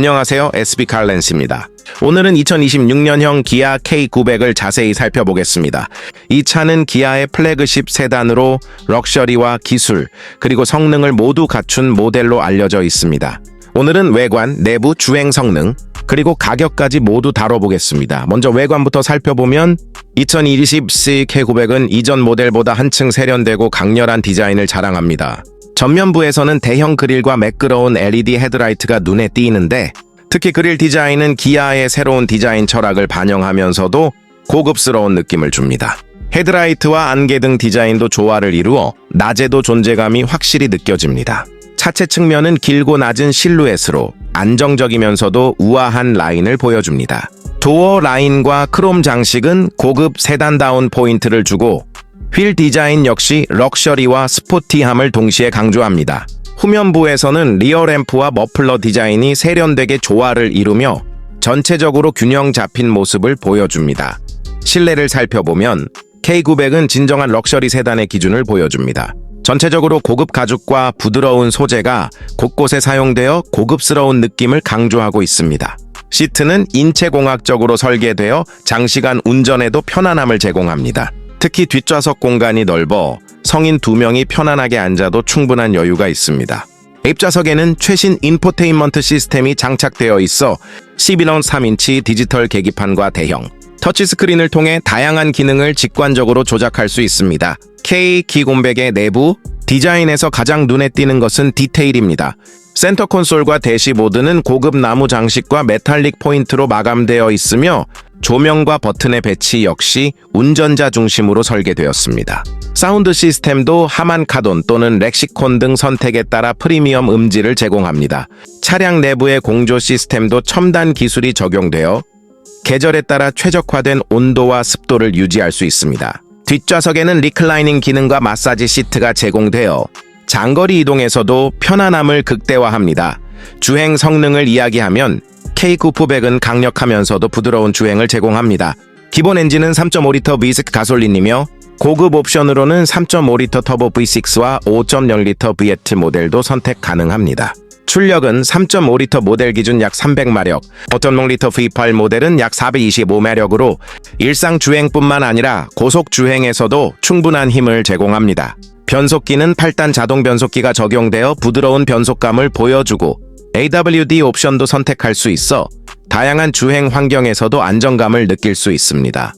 안녕하세요. SB 칼렌스입니다. 오늘은 2026년형 기아 K900을 자세히 살펴보겠습니다. 이 차는 기아의 플래그십 세단으로 럭셔리와 기술, 그리고 성능을 모두 갖춘 모델로 알려져 있습니다. 오늘은 외관, 내부 주행 성능, 그리고 가격까지 모두 다뤄보겠습니다. 먼저 외관부터 살펴보면 2020C K900은 이전 모델보다 한층 세련되고 강렬한 디자인을 자랑합니다. 전면부에서는 대형 그릴과 매끄러운 LED 헤드라이트가 눈에 띄는데 특히 그릴 디자인은 기아의 새로운 디자인 철학을 반영하면서도 고급스러운 느낌을 줍니다. 헤드라이트와 안개 등 디자인도 조화를 이루어 낮에도 존재감이 확실히 느껴집니다. 차체 측면은 길고 낮은 실루엣으로 안정적이면서도 우아한 라인을 보여줍니다. 도어 라인과 크롬 장식은 고급 세단다운 포인트를 주고 휠 디자인 역시 럭셔리와 스포티함을 동시에 강조합니다. 후면부에서는 리어 램프와 머플러 디자인이 세련되게 조화를 이루며 전체적으로 균형 잡힌 모습을 보여줍니다. 실내를 살펴보면 K900은 진정한 럭셔리 세단의 기준을 보여줍니다. 전체적으로 고급 가죽과 부드러운 소재가 곳곳에 사용되어 고급스러운 느낌을 강조하고 있습니다. 시트는 인체공학적으로 설계되어 장시간 운전에도 편안함을 제공합니다. 특히 뒷좌석 공간이 넓어 성인 두 명이 편안하게 앉아도 충분한 여유가 있습니다. 입좌석에는 최신 인포테인먼트 시스템이 장착되어 있어 11원 3인치 디지털 계기판과 대형 터치스크린을 통해 다양한 기능을 직관적으로 조작할 수 있습니다. K 기공백의 내부 디자인에서 가장 눈에 띄는 것은 디테일입니다. 센터 콘솔과 대시보드는 고급 나무 장식과 메탈릭 포인트로 마감되어 있으며 조명과 버튼의 배치 역시 운전자 중심으로 설계되었습니다. 사운드 시스템도 하만 카돈 또는 렉시콘 등 선택에 따라 프리미엄 음질을 제공합니다. 차량 내부의 공조 시스템도 첨단 기술이 적용되어 계절에 따라 최적화된 온도와 습도를 유지할 수 있습니다. 뒷좌석에는 리클라이닝 기능과 마사지 시트가 제공되어 장거리 이동에서도 편안함을 극대화합니다. 주행 성능을 이야기하면 K900은 강력하면서도 부드러운 주행을 제공합니다. 기본 엔진은 3.5리터 V6 가솔린이며 고급 옵션으로는 3.5리터 터보 V6와 5.0리터 V8 모델도 선택 가능합니다. 출력은 3.5리터 모델 기준 약 300마력, 5.0리터 V8 모델은 약 425마력으로 일상 주행뿐만 아니라 고속 주행에서도 충분한 힘을 제공합니다. 변속기는 8단 자동 변속기가 적용되어 부드러운 변속감을 보여주고 AWD 옵션도 선택할 수 있어 다양한 주행 환경에서도 안정감을 느낄 수 있습니다.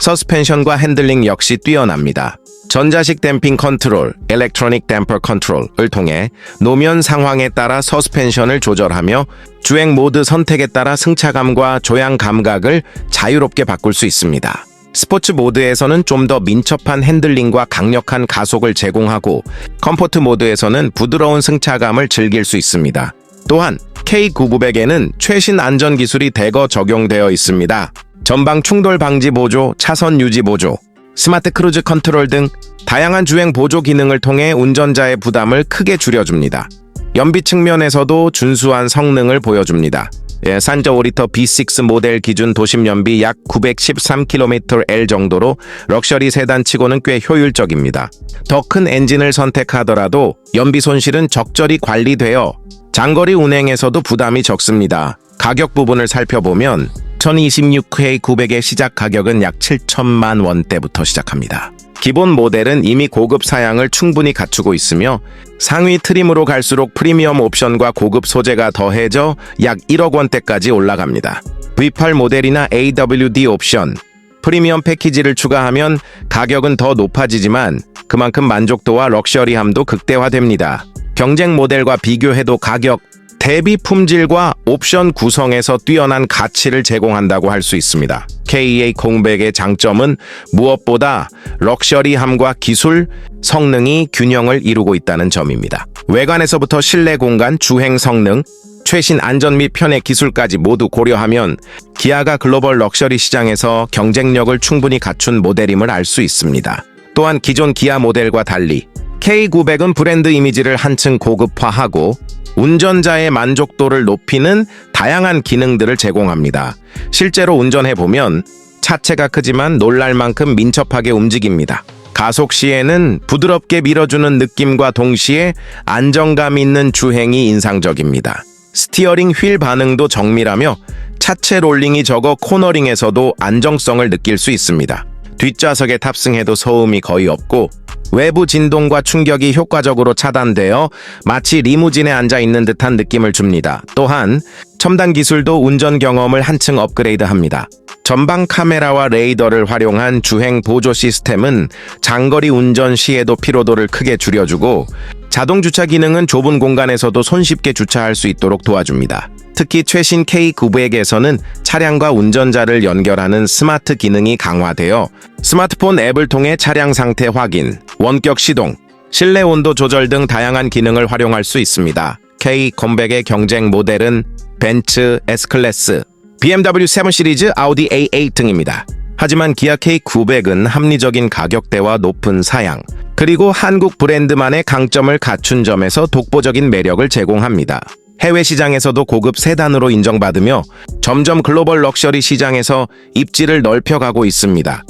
서스펜션과 핸들링 역시 뛰어납니다. 전자식 댐핑 컨트롤, 일렉트로닉 댐퍼 컨트롤을 통해 노면 상황에 따라 서스펜션을 조절하며 주행 모드 선택에 따라 승차감과 조향 감각을 자유롭게 바꿀 수 있습니다. 스포츠 모드에서는 좀 더 민첩한 핸들링과 강력한 가속을 제공하고 컴포트 모드에서는 부드러운 승차감을 즐길 수 있습니다. 또한 K9900에는 최신 안전 기술이 대거 적용되어 있습니다. 전방 충돌 방지 보조, 차선 유지 보조, 스마트 크루즈 컨트롤 등 다양한 주행 보조 기능을 통해 운전자의 부담을 크게 줄여줍니다. 연비 측면에서도 준수한 성능을 보여줍니다. 예, 산저 5리터 B6 모델 기준 도심 연비 약 913km/L 정도로 럭셔리 세단치고는 꽤 효율적입니다. 더 큰 엔진을 선택하더라도 연비 손실은 적절히 관리되어 장거리 운행에서도 부담이 적습니다. 가격 부분을 살펴보면 2026회 900의 시작 가격은 약 7천만 원대부터 시작합니다. 기본 모델은 이미 고급 사양을 충분히 갖추고 있으며 상위 트림으로 갈수록 프리미엄 옵션과 고급 소재가 더해져 약 1억 원대까지 올라갑니다. V8 모델이나 AWD 옵션, 프리미엄 패키지를 추가하면 가격은 더 높아지지만 그만큼 만족도와 럭셔리함도 극대화됩니다. 경쟁 모델과 비교해도 가격, 대비 품질과 옵션 구성에서 뛰어난 가치를 제공한다고 할 수 있습니다. KEA 공백의 장점은 무엇보다 럭셔리함과 기술, 성능이 균형을 이루고 있다는 점입니다. 외관에서부터 실내 공간, 주행 성능, 최신 안전 및 편의 기술까지 모두 고려하면 기아가 글로벌 럭셔리 시장에서 경쟁력을 충분히 갖춘 모델임을 알 수 있습니다. 또한 기존 기아 모델과 달리 K900은 브랜드 이미지를 한층 고급화하고 운전자의 만족도를 높이는 다양한 기능들을 제공합니다. 실제로 운전해보면 차체가 크지만 놀랄 만큼 민첩하게 움직입니다. 가속 시에는 부드럽게 밀어주는 느낌과 동시에 안정감 있는 주행이 인상적입니다. 스티어링 휠 반응도 정밀하며 차체 롤링이 적어 코너링에서도 안정성을 느낄 수 있습니다. 뒷좌석에 탑승해도 소음이 거의 없고 외부 진동과 충격이 효과적으로 차단되어 마치 리무진에 앉아 있는 듯한 느낌을 줍니다. 또한 첨단 기술도 운전 경험을 한층 업그레이드합니다. 전방 카메라와 레이더를 활용한 주행 보조 시스템은 장거리 운전 시에도 피로도를 크게 줄여주고 자동 주차 기능은 좁은 공간에서도 손쉽게 주차할 수 있도록 도와줍니다. 특히 최신 K900에서는 차량과 운전자를 연결하는 스마트 기능이 강화되어 스마트폰 앱을 통해 차량 상태 확인, 원격 시동, 실내 온도 조절 등 다양한 기능을 활용할 수 있습니다. K900의 경쟁 모델은 벤츠 S클래스, BMW 7 시리즈, 아우디 A8 등입니다. 하지만 기아 K900은 합리적인 가격대와 높은 사양, 그리고 한국 브랜드만의 강점을 갖춘 점에서 독보적인 매력을 제공합니다. 해외 시장에서도 고급 세단으로 인정받으며 점점 글로벌 럭셔리 시장에서 입지를 넓혀가고 있습니다.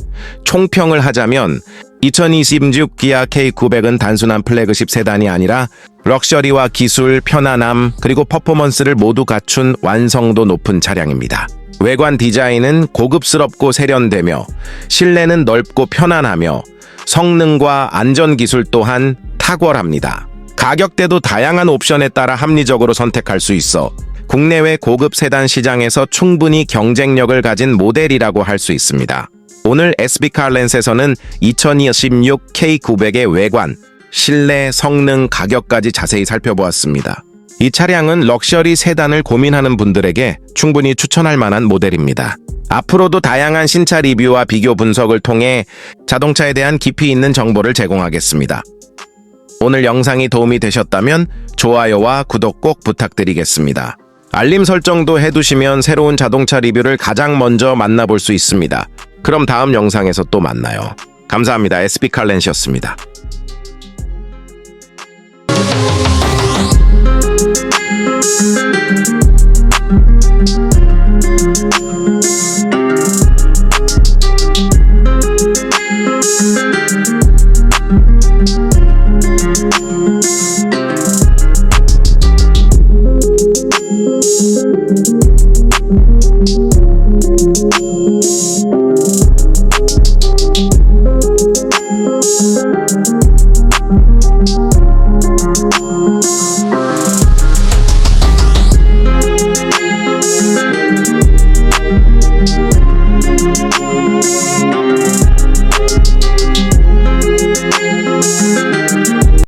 총평을 하자면 2026 기아 K900은 단순한 플래그십 세단이 아니라 럭셔리와 기술, 편안함, 그리고 퍼포먼스를 모두 갖춘 완성도 높은 차량입니다. 외관 디자인은 고급스럽고 세련되며 실내는 넓고 편안하며 성능과 안전 기술 또한 탁월합니다. 가격대도 다양한 옵션에 따라 합리적으로 선택할 수 있어 국내외 고급 세단 시장에서 충분히 경쟁력을 가진 모델이라고 할 수 있습니다. 오늘 SB카 렌스에서는 2026 K900의 외관, 실내, 성능, 가격까지 자세히 살펴보았습니다. 이 차량은 럭셔리 세단을 고민하는 분들에게 충분히 추천할 만한 모델입니다. 앞으로도 다양한 신차 리뷰와 비교 분석을 통해 자동차에 대한 깊이 있는 정보를 제공하겠습니다. 오늘 영상이 도움이 되셨다면 좋아요와 구독 꼭 부탁드리겠습니다. 알림 설정도 해두시면 새로운 자동차 리뷰를 가장 먼저 만나볼 수 있습니다. 그럼 다음 영상에서 또 만나요. 감사합니다. SB칼렌시였습니다.